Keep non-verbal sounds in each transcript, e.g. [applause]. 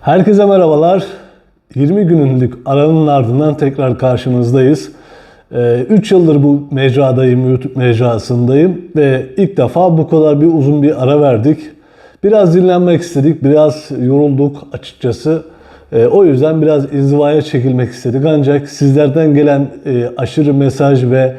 Herkese merhabalar. 20 günlük aranın ardından tekrar karşınızdayız. 3 yıldır bu mecradayım, YouTube mecrasındayım ve ilk defa bu kadar bir uzun bir ara verdik. Biraz dinlenmek istedik, biraz yorulduk açıkçası. E, O yüzden biraz inzivaya çekilmek istedik. Ancak sizlerden gelen e, aşırı mesaj ve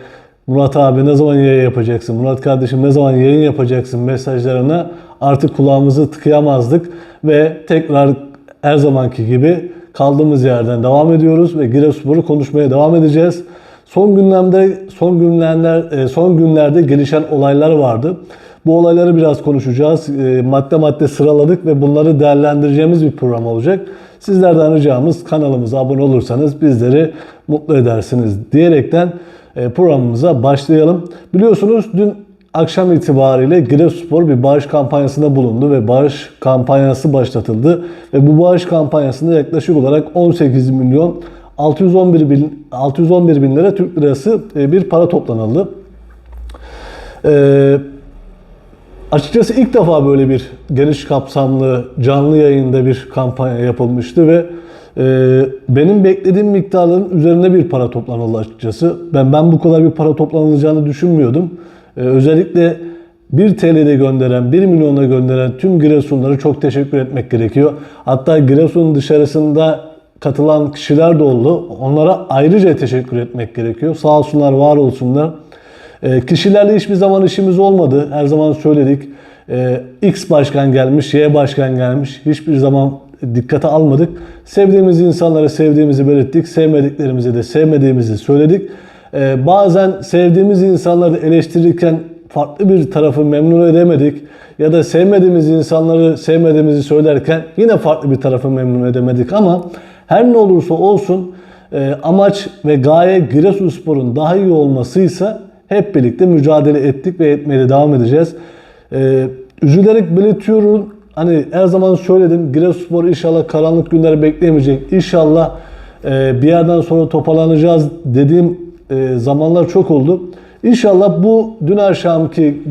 Murat abi ne zaman yayın yapacaksın, Murat kardeşim ne zaman yayın yapacaksın mesajlarına artık kulağımızı tıkayamazdık ve tekrar her zamanki gibi kaldığımız yerden devam ediyoruz ve Giresunspor'u konuşmaya devam edeceğiz. Son günlerde son günlerde son günlerde gelişen olaylar vardı. Bu olayları biraz konuşacağız. E, Madde madde sıraladık ve bunları değerlendireceğimiz bir program olacak. Sizlerden ricamız kanalımıza abone olursanız bizleri mutlu edersiniz diyerekten e, programımıza başlayalım. Biliyorsunuz dün akşam itibariyle Giresunspor bir bağış kampanyasında bulundu ve bağış kampanyası başlatıldı. Ve bu bağış kampanyasında yaklaşık olarak 18 milyon 611 bin, 611 bin lira Türk lirası e, bir para toplanıldı. Ee, açıkçası ilk defa böyle bir geniş kapsamlı canlı yayında bir kampanya yapılmıştı ve e, benim beklediğim miktarların üzerinde bir para toplanıldı açıkçası. Ben ben bu kadar bir para toplanılacağını düşünmüyordum. E, özellikle 1 TL'de gönderen, 1 milyona gönderen tüm Giresunlara çok teşekkür etmek gerekiyor. Hatta Giresun dışarısında katılan kişiler de oldu. Onlara ayrıca teşekkür etmek gerekiyor. Sağ olsunlar, var olsunlar. E, kişilerle hiçbir zaman işimiz olmadı. Her zaman söyledik. E, X başkan gelmiş, Y başkan gelmiş. Hiçbir zaman dikkate almadık. Sevdiğimiz insanlara sevdiğimizi belirttik. Sevmediklerimizi de sevmediğimizi söyledik. E, bazen sevdiğimiz insanları eleştirirken farklı bir tarafı memnun edemedik. Ya da sevmediğimiz insanları sevmediğimizi söylerken yine farklı bir tarafı memnun edemedik. Ama her ne olursa olsun e, amaç ve gaye Giresunspor'un daha iyi olmasıysa hep birlikte mücadele ettik ve etmeye de devam edeceğiz. Ee, üzülerek belirtiyorum. Hani her zaman söyledim. Giresunspor inşallah karanlık günleri bekleyemeyecek. İnşallah e, bir yerden sonra toparlanacağız dediğim e, zamanlar çok oldu. İnşallah bu dün akşamki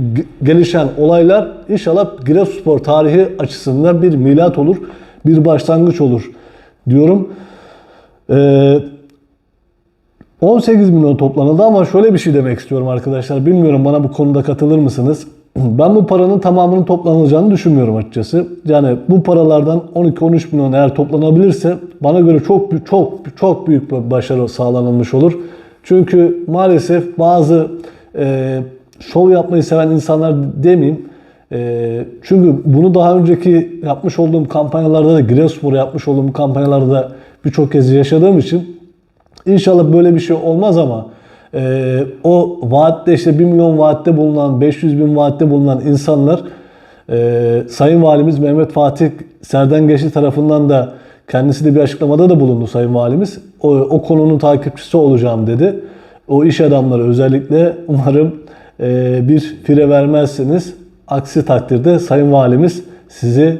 gelişen olaylar inşallah Giresunspor tarihi açısından bir milat olur. Bir başlangıç olur diyorum. Eee 18 milyon toplanıldı ama şöyle bir şey demek istiyorum arkadaşlar. Bilmiyorum bana bu konuda katılır mısınız? [clears throat] Ben bu paranın tamamının toplanılacağını düşünmüyorum açıkçası. Yani bu paralardan 12-13 milyon eğer toplanabilirse bana göre çok çok çok büyük bir başarı sağlanılmış olur. Çünkü maalesef bazı e, şov yapmayı seven insanlar demeyeyim. E, çünkü bunu daha önceki yapmış olduğum kampanyalarda da Giresunspor'a yapmış olduğum kampanyalarda da birçok kez yaşadığım için İnşallah böyle bir şey olmaz ama e, o vaatte işte 1 milyon vaatte bulunan, 500 bin vaatte bulunan insanlar e, Sayın Valimiz Mehmet Fatih Serdengeçli tarafından da kendisi de bir açıklamada da bulundu Sayın Valimiz. O, o konunun takipçisi olacağım dedi. O iş adamları özellikle [laughs] umarım e, bir fire vermezsiniz. Aksi takdirde Sayın Valimiz sizi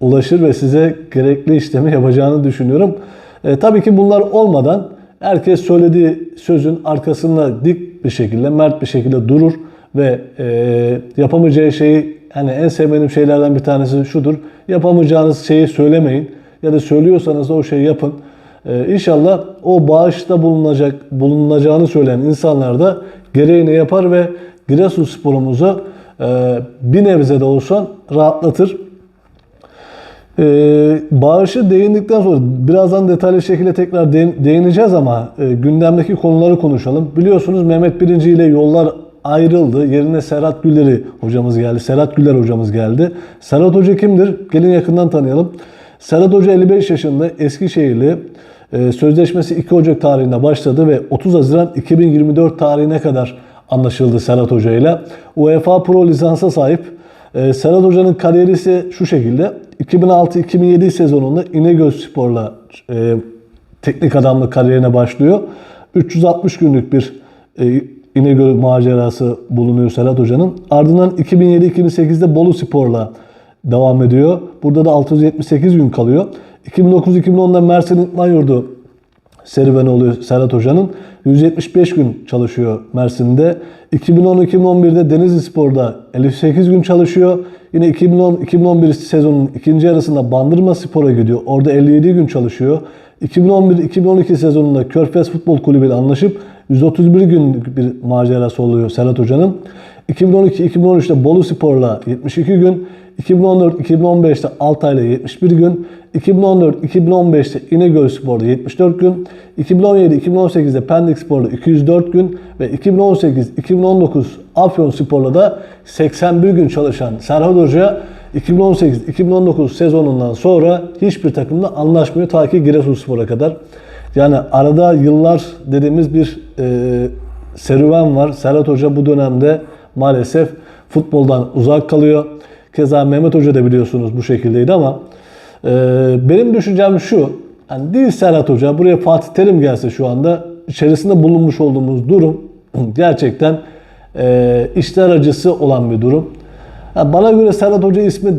ulaşır ve size gerekli işlemi yapacağını düşünüyorum. E, tabii ki bunlar olmadan herkes söylediği sözün arkasında dik bir şekilde, mert bir şekilde durur ve e, yapamayacağı şeyi hani en sevmediğim şeylerden bir tanesi şudur. Yapamayacağınız şeyi söylemeyin ya da söylüyorsanız da o şeyi yapın. E, inşallah o bağışta bulunacak bulunacağını söyleyen insanlar da gereğini yapar ve Giresunspor'umuzu e, bir nebze de olsa rahatlatır. Ee, bağışı değindikten sonra birazdan detaylı şekilde tekrar değin- değineceğiz ama e, gündemdeki konuları konuşalım. Biliyorsunuz Mehmet Birinci ile yollar ayrıldı. Yerine Serhat Gülleri hocamız geldi. Serhat Güler hocamız geldi. Serhat Hoca kimdir? Gelin yakından tanıyalım. Serhat Hoca 55 yaşında Eskişehirli. E, sözleşmesi 2 Ocak tarihinde başladı ve 30 Haziran 2024 tarihine kadar anlaşıldı Serhat Hoca ile. UEFA Pro lisansa sahip. Ee, Serhat Hoca'nın kariyeri ise şu şekilde. 2006-2007 sezonunda İnegöl Spor'la e, teknik adamlık kariyerine başlıyor. 360 günlük bir e, İnegöl macerası bulunuyor Serhat Hoca'nın. Ardından 2007-2008'de Bolu Spor'la devam ediyor. Burada da 678 gün kalıyor. 2009-2010'da Mersin İtman Yurdu serüveni oluyor Serhat Hoca'nın. 175 gün çalışıyor Mersin'de. 2010-2011'de Denizli Spor'da 58 gün çalışıyor. Yine 2010-2011 sezonun ikinci yarısında Bandırma Spor'a gidiyor. Orada 57 gün çalışıyor. 2011-2012 sezonunda Körfez Futbol Kulübü ile anlaşıp 131 günlük bir macerası oluyor Serhat Hoca'nın. 2012-2013'te Bolu Spor'la 72 gün, 2014-2015'te Altay'la 71 gün, 2014-2015'te İnegöl Spor'da 74 gün, 2017-2018'de Pendik Spor'da 204 gün ve 2018-2019 Afyon Spor'la da 81 gün çalışan Serhat Hoca 2018-2019 sezonundan sonra hiçbir takımla anlaşmıyor ta ki Giresunspor'a kadar. Yani arada yıllar dediğimiz bir e, serüven var. Serhat Hoca bu dönemde maalesef futboldan uzak kalıyor. Keza Mehmet Hoca da biliyorsunuz bu şekildeydi ama e, benim düşüncem şu. Yani değil Serhat Hoca buraya Fatih Terim gelse şu anda içerisinde bulunmuş olduğumuz durum [clears throat] gerçekten e, işler acısı olan bir durum. Yani bana göre Serhat Hoca ismi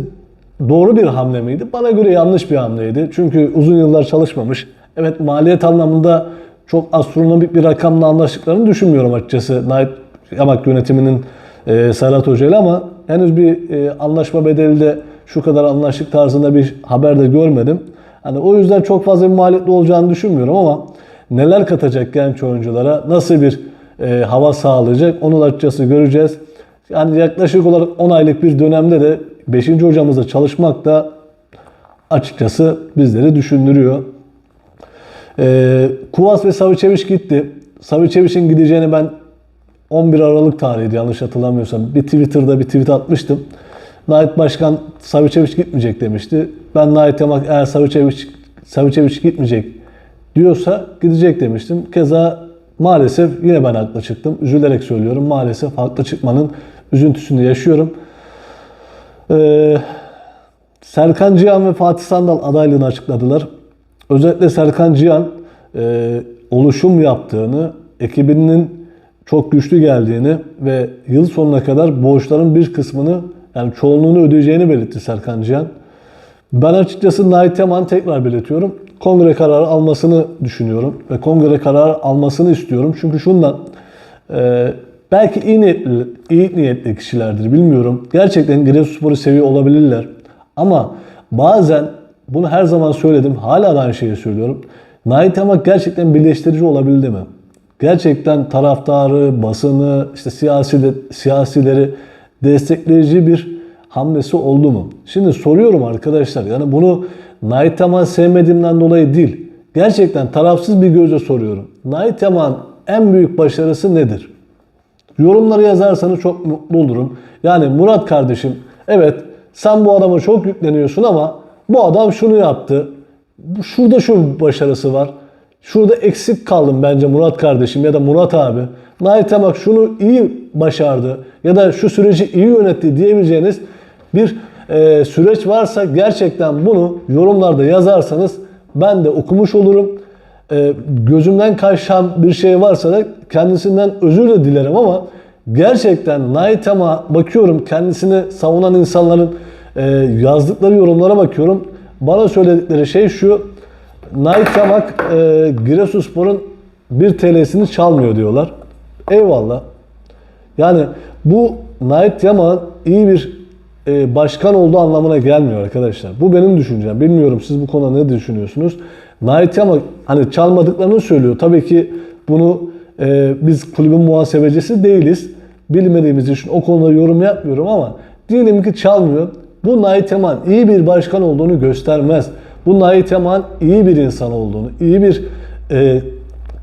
doğru bir hamle miydi? Bana göre yanlış bir hamleydi. Çünkü uzun yıllar çalışmamış. Evet maliyet anlamında çok astronomik bir rakamla anlaştıklarını düşünmüyorum açıkçası. Nait Yamak yönetiminin e, Serhat Hoca ile ama henüz bir e, anlaşma bedeli de şu kadar anlaştık tarzında bir haber de görmedim. Hani o yüzden çok fazla bir maliyetli olacağını düşünmüyorum ama neler katacak genç oyunculara, nasıl bir e, hava sağlayacak onu açıkçası göreceğiz. Yani yaklaşık olarak 10 aylık bir dönemde de 5. hocamızla çalışmak da açıkçası bizleri düşündürüyor. Ee, Kuvas ve Savicevic gitti. Savicevic'in gideceğini ben 11 Aralık tarihiydi yanlış hatırlamıyorsam. Bir Twitter'da bir tweet atmıştım. Nait Başkan Savicevic gitmeyecek demişti. Ben Nait Yamak eğer Savicevic, Savicevic gitmeyecek diyorsa gidecek demiştim. Keza maalesef yine ben haklı çıktım. Üzülerek söylüyorum. Maalesef haklı çıkmanın üzüntüsünü yaşıyorum. Ee, Serkan Cihan ve Fatih Sandal adaylığını açıkladılar. Özellikle Serkan Cihan e, oluşum yaptığını, ekibinin çok güçlü geldiğini ve yıl sonuna kadar borçların bir kısmını yani çoğunluğunu ödeyeceğini belirtti Serkan Cihan. Ben açıkçası Nait Yaman tekrar belirtiyorum. Kongre kararı almasını düşünüyorum ve kongre kararı almasını istiyorum. Çünkü şundan e, belki iyi niyetli, iyi niyetli kişilerdir bilmiyorum. Gerçekten Giresunspor'u seviyor olabilirler. Ama bazen bunu her zaman söyledim. Hala da aynı şeyi söylüyorum. Nait Yamak gerçekten birleştirici olabildi mi? Gerçekten taraftarı, basını, işte siyasi de, siyasileri destekleyici bir hamlesi oldu mu? Şimdi soruyorum arkadaşlar. Yani bunu Nait Yaman sevmediğimden dolayı değil. Gerçekten tarafsız bir gözle soruyorum. Nait en büyük başarısı nedir? Yorumları yazarsanız çok mutlu olurum. Yani Murat kardeşim evet sen bu adama çok yükleniyorsun ama bu adam şunu yaptı. Şurada şu başarısı var. Şurada eksik kaldım bence Murat kardeşim ya da Murat abi. Nait Yamak şunu iyi başardı ya da şu süreci iyi yönetti diyebileceğiniz bir e, süreç varsa gerçekten bunu yorumlarda yazarsanız ben de okumuş olurum. E, gözümden kaçan bir şey varsa da kendisinden özür de dilerim ama gerçekten Nait Yamak'a bakıyorum kendisini savunan insanların e, yazdıkları yorumlara bakıyorum. Bana söyledikleri şey şu. Nait Yamak e, Giresunspor'un 1 TL'sini çalmıyor diyorlar. Eyvallah. Yani bu Nait Yamak'ın iyi bir e, başkan olduğu anlamına gelmiyor arkadaşlar. Bu benim düşüncem. Bilmiyorum siz bu konuda ne düşünüyorsunuz? Nait Yamak hani çalmadıklarını söylüyor. Tabii ki bunu e, biz kulübün muhasebecisi değiliz. Bilmediğimiz için o konuda yorum yapmıyorum ama diyelim ki çalmıyor. Bu Nait Yaman iyi bir başkan olduğunu göstermez. Bu Nait Yaman iyi bir insan olduğunu, iyi bir e,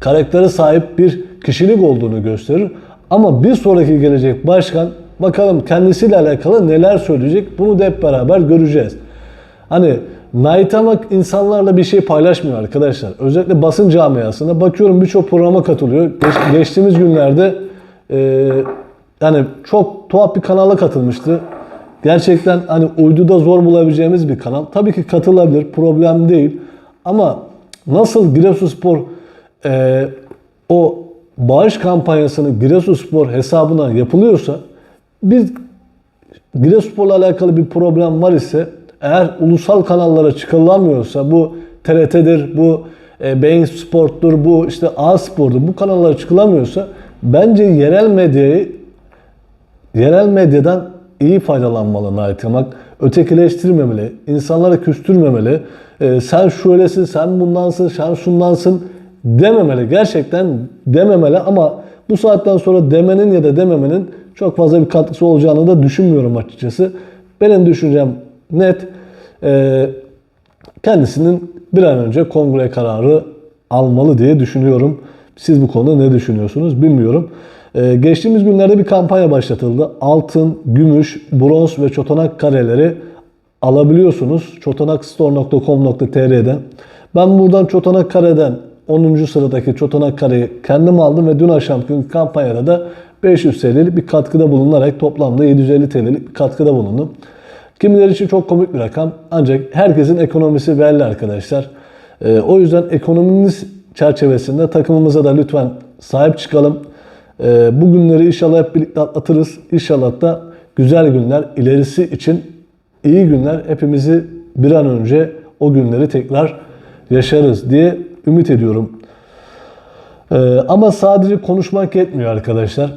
karaktere sahip bir kişilik olduğunu gösterir. Ama bir sonraki gelecek başkan bakalım kendisiyle alakalı neler söyleyecek bunu da hep beraber göreceğiz. Hani Nait Yamak insanlarla bir şey paylaşmıyor arkadaşlar. Özellikle basın camiasında bakıyorum birçok programa katılıyor. Geç, geçtiğimiz günlerde e, yani çok tuhaf bir kanala katılmıştı. Gerçekten hani uyduda zor bulabileceğimiz bir kanal. Tabii ki katılabilir, problem değil. Ama nasıl Giresunspor e, o bağış kampanyasını Giresunspor hesabına yapılıyorsa biz Giresunspor'la alakalı bir problem var ise eğer ulusal kanallara çıkarılamıyorsa bu TRT'dir, bu e, Bein Sport'tur, bu işte A Spor'dur bu kanallara çıkılamıyorsa bence yerel medyayı yerel medyadan iyi faydalanmalı Nait Yamak. Ötekileştirmemeli, insanlara küstürmemeli. Ee, sen şöylesin, sen bundansın, sen şundansın dememeli. Gerçekten dememeli ama bu saatten sonra demenin ya da dememenin çok fazla bir katkısı olacağını da düşünmüyorum açıkçası. Benim düşüncem net. Ee, kendisinin bir an önce kongre kararı almalı diye düşünüyorum. Siz bu konuda ne düşünüyorsunuz bilmiyorum. Ee, geçtiğimiz günlerde bir kampanya başlatıldı. Altın, gümüş, bronz ve çotanak kareleri alabiliyorsunuz. çotanakstore.com.tr'den. Ben buradan çotanak kareden 10. sıradaki çotanak kareyi kendim aldım ve dün akşamki kampanyada da 500 TL'lik bir katkıda bulunarak toplamda 750 TL'lik bir katkıda bulundum. Kimileri için çok komik bir rakam ancak herkesin ekonomisi belli arkadaşlar. Ee, o yüzden ekonominiz çerçevesinde takımımıza da lütfen sahip çıkalım. Ee, bu günleri inşallah hep birlikte atlatırız. İnşallah da güzel günler, ilerisi için iyi günler hepimizi bir an önce o günleri tekrar yaşarız diye ümit ediyorum. Ee, ama sadece konuşmak yetmiyor arkadaşlar.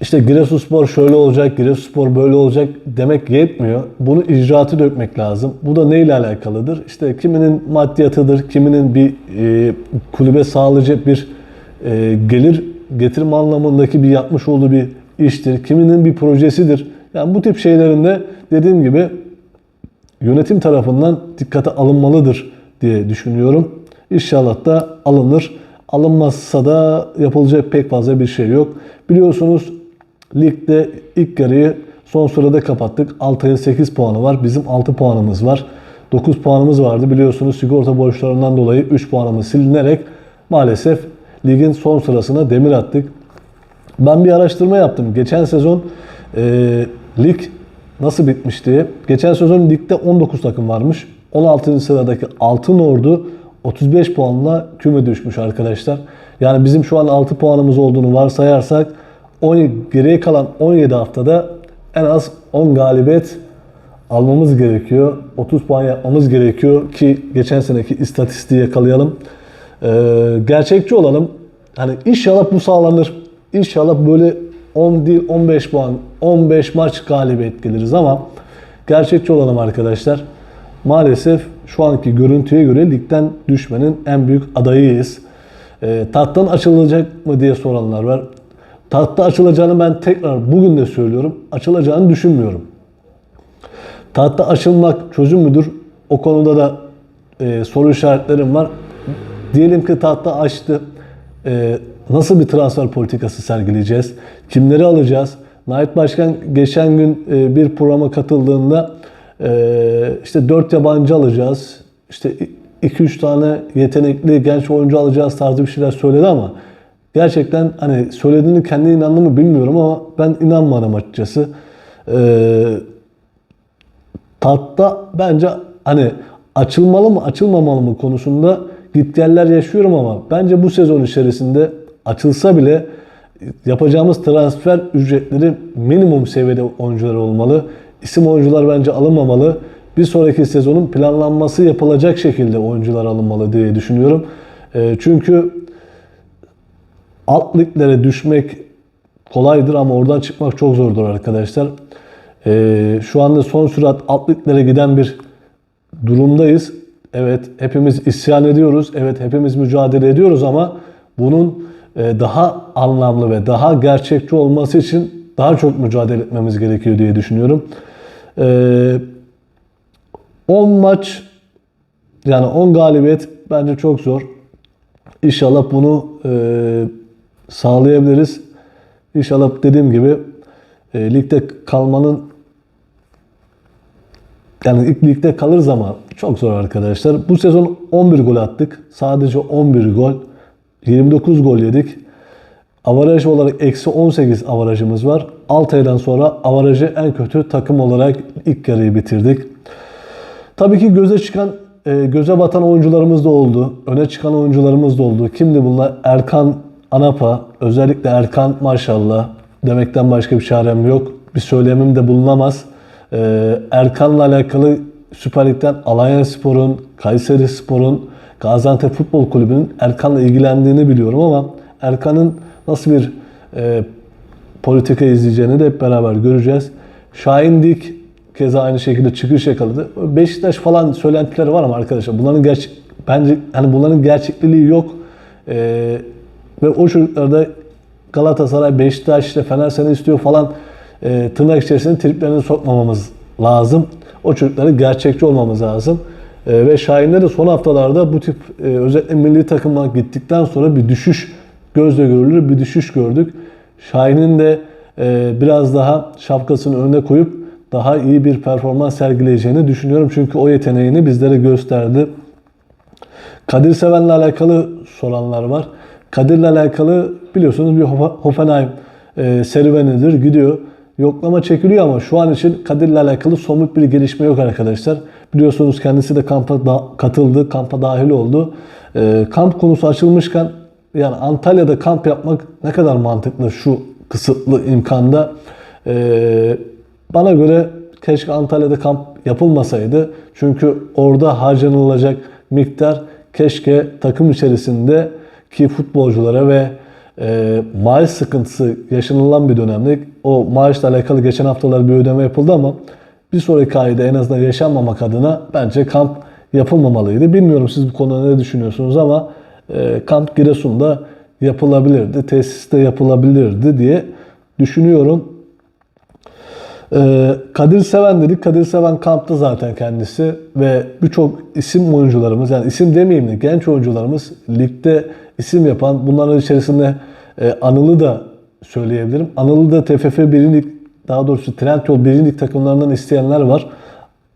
İşte Giresunspor şöyle olacak, Giresunspor böyle olacak demek yetmiyor. Bunu icraatı dökmek lazım. Bu da neyle alakalıdır? İşte kiminin maddiyatıdır, kiminin bir e, kulübe sağlayacak bir e, gelir getirme anlamındaki bir yapmış olduğu bir iştir. Kiminin bir projesidir. Yani bu tip şeylerinde dediğim gibi yönetim tarafından dikkate alınmalıdır diye düşünüyorum. İnşallah da alınır. Alınmazsa da yapılacak pek fazla bir şey yok. Biliyorsunuz ligde ilk yarıyı son sırada kapattık. Altay'ın 8 puanı var. Bizim 6 puanımız var. 9 puanımız vardı. Biliyorsunuz sigorta borçlarından dolayı 3 puanımız silinerek maalesef ligin son sırasına demir attık. Ben bir araştırma yaptım. Geçen sezon e, lig nasıl bitmiş diye. Geçen sezon ligde 19 takım varmış. 16. sıradaki Altın Ordu 35 puanla küme düşmüş arkadaşlar. Yani bizim şu an 6 puanımız olduğunu varsayarsak 10, geriye kalan 17 haftada en az 10 galibiyet almamız gerekiyor. 30 puan yapmamız gerekiyor ki geçen seneki istatistiği yakalayalım. Ee, gerçekçi olalım. Hani inşallah bu sağlanır. İnşallah böyle 10 değil 15 puan, 15 maç galibiyet geliriz ama gerçekçi olalım arkadaşlar. Maalesef şu anki görüntüye göre ligden düşmenin en büyük adayıyız. E, tahttan açılacak mı diye soranlar var. Tahtta açılacağını ben tekrar bugün de söylüyorum. Açılacağını düşünmüyorum. Tahtta açılmak çözüm müdür? O konuda da e, soru işaretlerim var. Diyelim ki tahtta açtı. E, nasıl bir transfer politikası sergileyeceğiz? Kimleri alacağız? Nait Başkan geçen gün e, bir programa katıldığında e, işte 4 yabancı alacağız. İşte 2-3 tane yetenekli genç oyuncu alacağız tarzı bir şeyler söyledi ama gerçekten hani söylediğini kendi inandı bilmiyorum ama ben inanmadım açıkçası. Ee, tatta bence hani açılmalı mı açılmamalı mı konusunda gitgeller yaşıyorum ama bence bu sezon içerisinde açılsa bile yapacağımız transfer ücretleri minimum seviyede oyuncular olmalı. İsim oyuncular bence alınmamalı. Bir sonraki sezonun planlanması yapılacak şekilde oyuncular alınmalı diye düşünüyorum. E, çünkü alt liglere düşmek kolaydır ama oradan çıkmak çok zordur arkadaşlar. E, şu anda son sürat alt liglere giden bir durumdayız. Evet hepimiz isyan ediyoruz. Evet hepimiz mücadele ediyoruz ama bunun e, daha anlamlı ve daha gerçekçi olması için daha çok mücadele etmemiz gerekiyor diye düşünüyorum. 10 maç yani 10 galibiyet bence çok zor. İnşallah bunu e, sağlayabiliriz. İnşallah dediğim gibi e, ligde kalmanın yani ilk ligde kalırız ama çok zor arkadaşlar. Bu sezon 11 gol attık. Sadece 11 gol. 29 gol yedik. Avaraj olarak eksi 18 avarajımız var. Altay'dan sonra avarajı en kötü takım olarak ilk yarıyı bitirdik. Tabii ki göze çıkan, e, göze batan oyuncularımız da oldu. Öne çıkan oyuncularımız da oldu. Kimdi bunlar? Erkan Anapa. Özellikle Erkan maşallah. Demekten başka bir çarem yok. Bir söylemim de bulunamaz. E, Erkan'la alakalı Süper Lig'den Alanya Spor'un, Kayseri Spor'un Gaziantep Futbol Kulübü'nün Erkan'la ilgilendiğini biliyorum ama Erkan'ın nasıl bir e, politika izleyeceğini de hep beraber göreceğiz. Şahin Dik keza aynı şekilde çıkış yakaladı. Beşiktaş falan söylentileri var ama arkadaşlar bunların gerçek bence hani bunların gerçekliği yok. Ee, ve o çocuklarda Galatasaray, Beşiktaş, işte istiyor falan e, tırnak içerisinde triplerini sokmamamız lazım. O çocuklara gerçekçi olmamız lazım. E, ve Şahin'de de son haftalarda bu tip e, özellikle milli takıma gittikten sonra bir düşüş gözle görülür bir düşüş gördük. Şahin'in de e, biraz daha şapkasını önüne koyup daha iyi bir performans sergileyeceğini düşünüyorum. Çünkü o yeteneğini bizlere gösterdi. Kadir Seven'le alakalı soranlar var. Kadir'le alakalı biliyorsunuz bir Hoff- Hoffenheim e, serüvenidir. Gidiyor. Yoklama çekiliyor ama şu an için Kadir'le alakalı somut bir gelişme yok arkadaşlar. Biliyorsunuz kendisi de kampa da- katıldı, kampa dahil oldu. E, kamp konusu açılmışken yani Antalya'da kamp yapmak ne kadar mantıklı şu kısıtlı imkanda. E, bana göre keşke Antalya'da kamp yapılmasaydı. Çünkü orada harcanılacak miktar keşke takım içerisinde ki futbolculara ve e, maaş sıkıntısı yaşanılan bir dönemde o maaşla alakalı geçen haftalar bir ödeme yapıldı ama bir sonraki ayda en azından yaşanmamak adına bence kamp yapılmamalıydı. Bilmiyorum siz bu konuda ne düşünüyorsunuz ama e, kamp Giresun'da yapılabilirdi, tesiste yapılabilirdi diye düşünüyorum. Ee, Kadir Seven dedik. Kadir Seven kampta zaten kendisi ve birçok isim oyuncularımız yani isim demeyeyim de genç oyuncularımız ligde isim yapan bunların içerisinde e, Anıl'ı da söyleyebilirim. Anıl'ı da TFF 1. Lig daha doğrusu Trendyol 1. Lig takımlarından isteyenler var.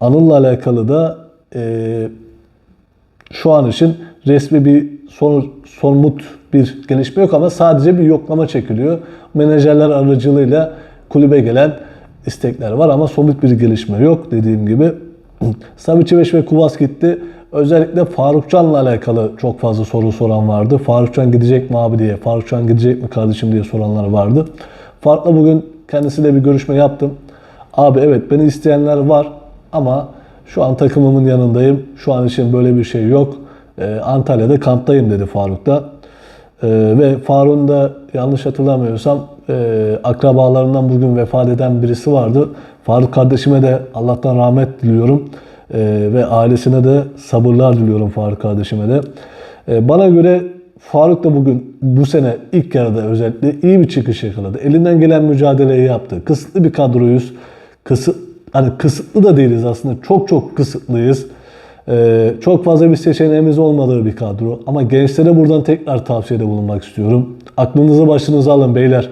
Anıl'la alakalı da e, şu an için resmi bir son, somut bir gelişme yok ama sadece bir yoklama çekiliyor. Menajerler aracılığıyla kulübe gelen istekler var ama somut bir gelişme yok dediğim gibi. [clears throat] Savicevic ve Kuvas gitti. Özellikle Farukcan'la alakalı çok fazla soru soran vardı. Farukcan gidecek mi abi diye, Farukcan gidecek mi kardeşim diye soranlar vardı. Farklı bugün kendisiyle bir görüşme yaptım. Abi evet beni isteyenler var ama şu an takımımın yanındayım. Şu an için böyle bir şey yok. Ee, Antalya'da kamptayım dedi Faruk da. Ee, ve Faruk'un da yanlış hatırlamıyorsam e, akrabalarından bugün vefat eden birisi vardı. Faruk kardeşime de Allah'tan rahmet diliyorum. Ee, ve ailesine de sabırlar diliyorum Faruk kardeşime de. Ee, bana göre Faruk da bugün bu sene ilk yarıda özellikle iyi bir çıkış yakaladı. Elinden gelen mücadeleyi yaptı. Kısıtlı bir kadroyuz. Kısıt, hani kısıtlı da değiliz aslında. Çok çok kısıtlıyız. Ee, çok fazla bir seçeneğimiz olmadığı bir kadro. Ama gençlere buradan tekrar tavsiyede bulunmak istiyorum. Aklınızı başınıza alın beyler.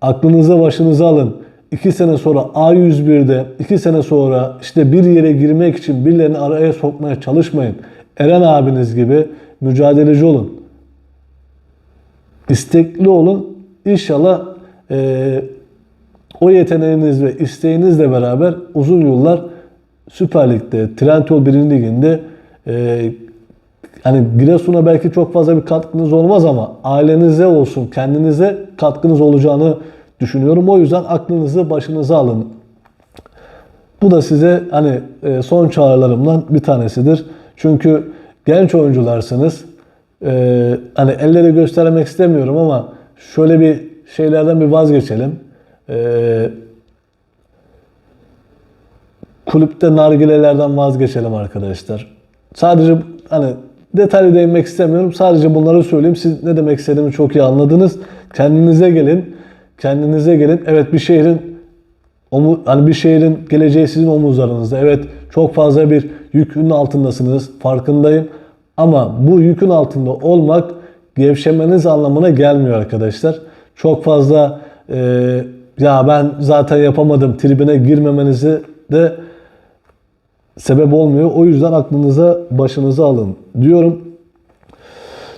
Aklınızı başınıza alın. 2 sene sonra A101'de, 2 sene sonra işte bir yere girmek için birilerini araya sokmaya çalışmayın. Eren abiniz gibi mücadeleci olun. İstekli olun. İnşallah eee o yeteneğiniz ve isteğinizle beraber uzun yıllar Süper Lig'de, Trendyol 1. Ligi'nde e, hani Giresun'a belki çok fazla bir katkınız olmaz ama ailenize olsun, kendinize katkınız olacağını düşünüyorum. O yüzden aklınızı başınıza alın. Bu da size hani e, son çağrılarımdan bir tanesidir. Çünkü genç oyuncularsınız. E, hani elleri göstermek istemiyorum ama şöyle bir şeylerden bir vazgeçelim. E, kulüpte nargilelerden vazgeçelim arkadaşlar. Sadece hani detaylı değinmek istemiyorum. Sadece bunları söyleyeyim. Siz ne demek istediğimi çok iyi anladınız. Kendinize gelin. Kendinize gelin. Evet bir şehrin hani bir şehrin geleceği sizin omuzlarınızda. Evet çok fazla bir yükün altındasınız. Farkındayım. Ama bu yükün altında olmak gevşemeniz anlamına gelmiyor arkadaşlar. Çok fazla e, ya ben zaten yapamadım tribine girmemenizi de sebep olmuyor. O yüzden aklınıza başınıza alın diyorum.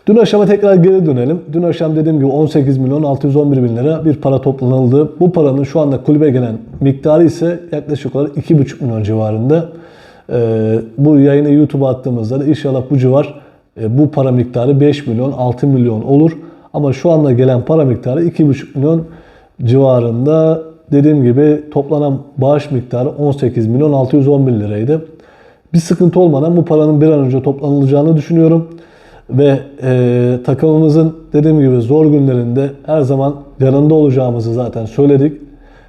Dün akşama tekrar geri dönelim. Dün akşam dediğim gibi 18 milyon 611 bin lira bir para toplanıldı. Bu paranın şu anda kulübe gelen miktarı ise yaklaşık olarak 2,5 milyon civarında. Ee, bu yayını YouTube'a attığımızda da inşallah bu civar e, bu para miktarı 5 milyon 6 milyon olur. Ama şu anda gelen para miktarı 2,5 milyon civarında. Dediğim gibi toplanan bağış miktarı 18 milyon 611 liraydı. Bir sıkıntı olmadan bu paranın bir an önce toplanılacağını düşünüyorum. Ve e, takımımızın dediğim gibi zor günlerinde her zaman yanında olacağımızı zaten söyledik.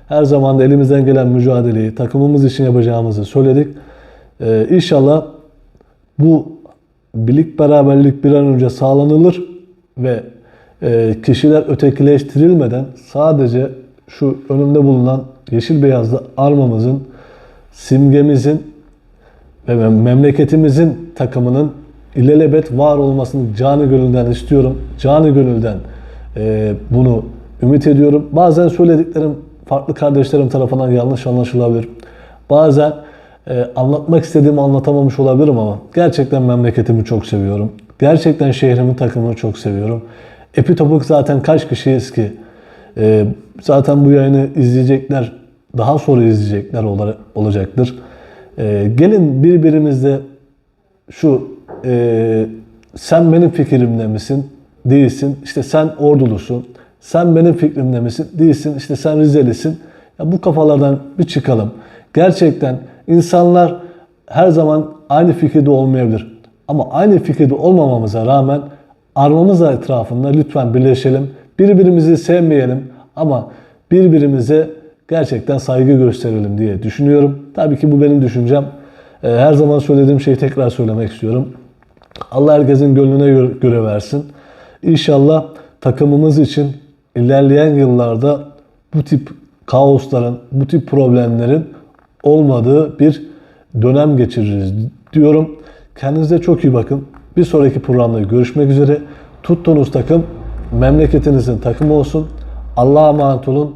Her zaman da elimizden gelen mücadeleyi takımımız için yapacağımızı söyledik. E, inşallah bu birlik beraberlik bir an önce sağlanılır ve e, kişiler ötekileştirilmeden sadece şu önümde bulunan yeşil beyazlı armamızın, simgemizin ve mem- memleketimizin takımının ilelebet var olmasını canı gönülden istiyorum. Canı gönülden e, bunu ümit ediyorum. Bazen söylediklerim farklı kardeşlerim tarafından yanlış anlaşılabilir. Bazen e, anlatmak istediğimi anlatamamış olabilirim ama gerçekten memleketimi çok seviyorum. Gerçekten şehrimin takımını çok seviyorum. Epi Topuk zaten kaç kişiyiz ki? E, zaten bu yayını izleyecekler, daha sonra izleyecekler ola- olacaktır. E, gelin birbirimizle şu e, sen benim fikrimde misin? Değilsin. İşte sen ordulusun. Sen benim fikrimde misin? Değilsin. İşte sen Rizelisin. Ya bu kafalardan bir çıkalım. Gerçekten insanlar her zaman aynı fikirde olmayabilir. Ama aynı fikirde olmamamıza rağmen armamız etrafında lütfen birleşelim. Birbirimizi sevmeyelim ama birbirimize gerçekten saygı gösterelim diye düşünüyorum. Tabii ki bu benim düşüncem. Ee, Her zaman söylediğim şeyi tekrar söylemek istiyorum. Allah herkesin gönlüne göre- versin. İnşallah takımımız için ilerleyen yıllarda bu tip kaosların, bu tip problemlerin olmadığı bir dönem geçiririz diyorum. Kendinize çok iyi bakın. Bir sonraki programda görüşmek üzere. Tuttuğunuz takım memleketinizin takımı olsun. Allah'a emanet olun.